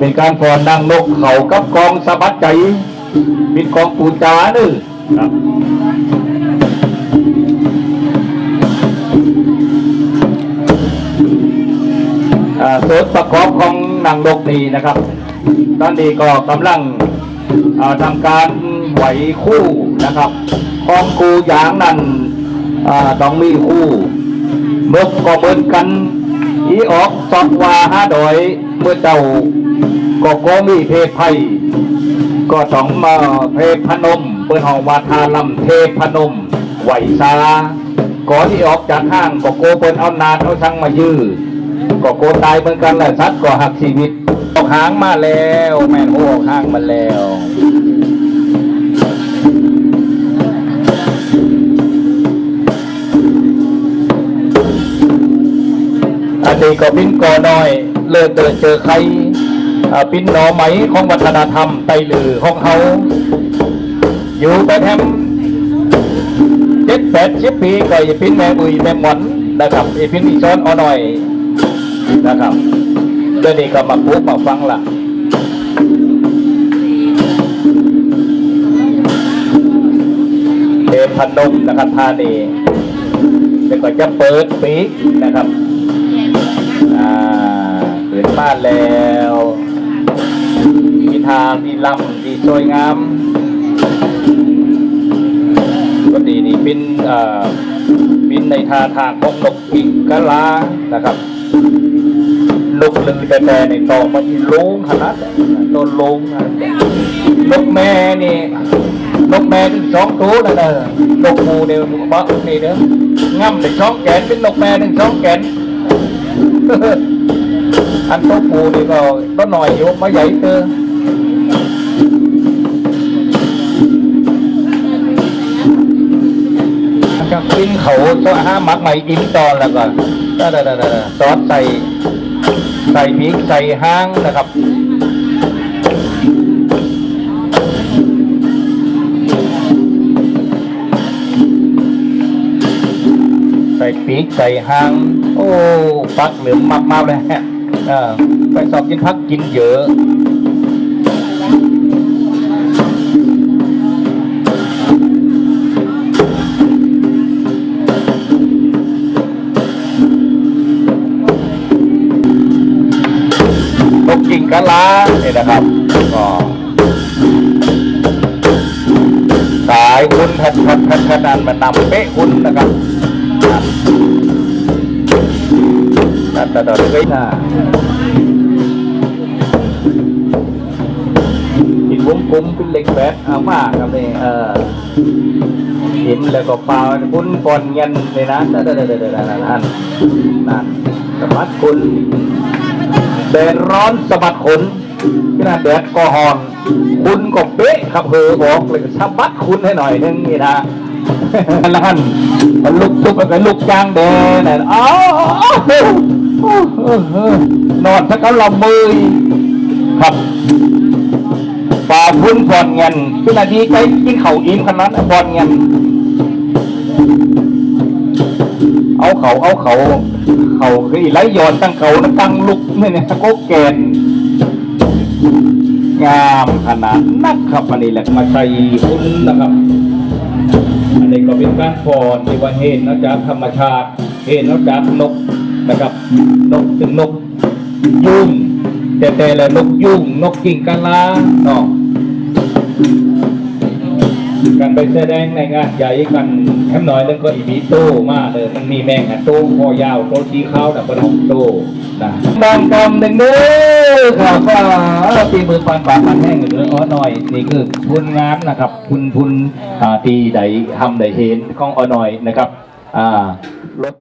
เป็นการฟอนนางนกเขากับกองสะบัดใจมีกองปูจานึ่งครับอ่าส่วนประกอบของนางนกนี้นะครับ ตอนนี้ก็กำลังทำการไหวคู่นะครับของครูยางนั้นต้องมีคู่นกก็เหมือนกันอีออกสอบว่าห้าดอยเมื่อเจ้า ก็ก็มีเพศภัยก็ต้องมาเพพนม เปิดห้องวาทาลำเทพนม ไหวซาก่อนที่ออกจากห้างก็โกเปินเอานาเอาช่างมายื้อก็โกตายเหมือนกันแหละสัตว์ก็หักชีวิตออกหางมาแล้ว แม่นโอ้หางมาแล้วอันนี้ก็ปิ้นก่อน้อย เลิกเดินเจอใคร ปิ้นหนอไหมของวัฒนธรรมไตลือของเขา อยู่ไปแถมเจ็ดแปดสิบปีก็อย่าปิ้นแม่บุยแม่หมอนนะครับไอ้ปิ้นอีซ้อนเอาหน่อยนะครับเรื่องนี้ก็มาพูดมาฟังละเทพนมนะครับท่านี้แล้วก็จะเปิดปีกนะครับอ่าเกิดบ้านแล้ว ทางมีลำมีสวยงามก็ดีนี่บินเอ่อบินในท่าทางของนกกิ่งกะลานะครับนกลือแต่แต่ในต่อมันที่ลงขนาดต้นลงนกแม่นี่นกแม่ถึงสองตัวนะเนอะนกหมูเนี่ยบ้านี่เนอะง่ำถึงสองแขนเป็นนกแม่ถึงสองแขนอันต๊ะปูนี่ก็ก็หน่อยอยู่ไม่ใหญ่เตอ ก็กินเขาตัวห้ามักใหม่อิ่มตอนแล้วก็ได้ได้ได้ซอสใส่ใส่พริกใส่ห้างนะครับใส่ปีกใส่หาง โอ้ฟักเหลือมมากๆเลยฮะไปสอบกินพักกินเยอะ กระลาเนี่นะครับก็สายคุณทัดทัดทัดขนาดมันนำเป๊ะคุณนะครับนั่นแต่ตอนนี้นะหินวงกลมเป็นเหล็กแบดอามากครับนี่เออหินแล้วก็เปล่าคุณก่อนเงินเลยนะนั่นนั่นนั่นนั่นนั่นนั่นสมัดคุณ แดดร้อนสะบัดขนขนาดแดดก็หอน คุณก็เป๊ะครับเฮอบอกเลยสะบัดคุณให้หน่อยนึงนี่นะแล้วท่านมันลุกลุกแล้วก็ลุกจางแดงน่ะอ้าวนอนสักกะละมือครับป่าพุ่นพอนเงินขนาดนี้ไปกินเข่าอิ่มขนาดนั้นพอนเงินเอาเขาเอาเขา เขาคืออีไรยอนตั้งเขานะตั้งลุกเนี่ยเนี่ยโกแกนงามขนาดนักครับอันนี้แหละมาใส่คุณนะครับ อันนี้ก็เป็นการฟอนที่ว่าเห็นนอกจากธรรมชาติเห็นนอกจากนกนะครับ นกถึงนกยุ่งแต่แต่ละนกยุ่งนกกิ่งกะลาเนาะกันไปแสดงในงานใหญ่กัน น้ำน้อยนึงก็อีมีโต้มาเลยมันมีแมงอะโต้คอยาวโต้ชี้เขาแต่กระดองโต้นะบางกำหนึ่งเด้อครับว่าตีมือปันปากมันแห้งเหลืออ้อหน่อยนี่คือพุนงานนะครับพุนพุนตีใดทำใดเห็นของอ้อหน่อยนะครับอ่ารถ